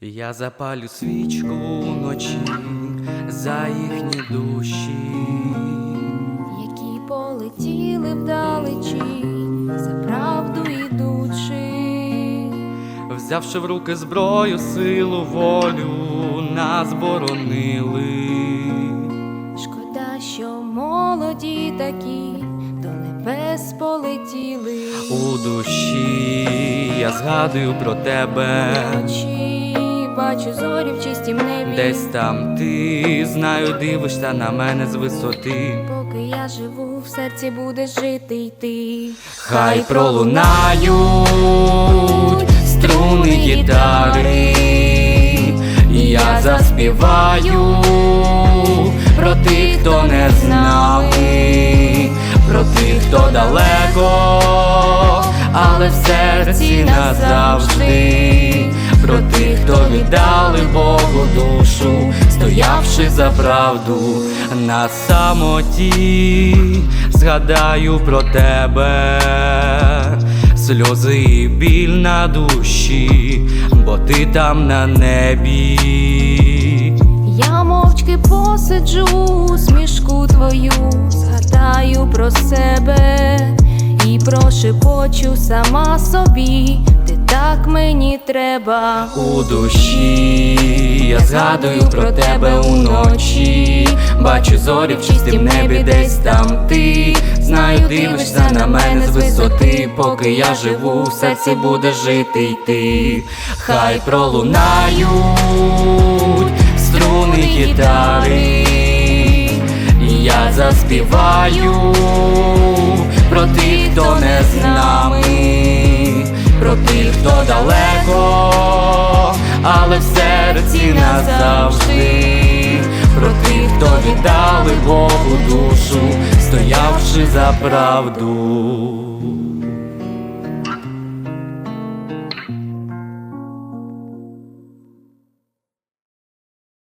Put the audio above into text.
Я запалю свічку вночі за їхні душі. які полетіли вдалечі, за правду ідучи, Взявши в руки зброю, силу, волю, нас боронили. шкода, що молоді такі до небес полетіли. У душі я згадую про тебе. Вночі бачу зорі в чистім небі. Десь там ти знаю, дивишся на мене з висоти. Поки я живу, в серці будеш жити й ти. Хай пролунають струни гітари, і я заспіваю про тих, хто не з нами, про тих, хто далеко, але в серці назавжди, про віддали Богу душу, стоявши за правду на самоті, згадаю про тебе, сльози і біль на душі, бо ти там на небі. Я мовчки посиджу усмішку твою, згадаю про себе і прошепочу сама собі, так мені треба. У душі я згадую про тебе уночі, бачу зорі в чистім небі, десь там ти. Знаю, дивишся на мене з висоти, поки я живу, в серці буде жити й ти. Хай пролунають струни гітари, я заспіваю про тих, хто не з нами, хто далеко, але в серці назавжди, про тих, хто віддали Богу душу, стоявши за правду.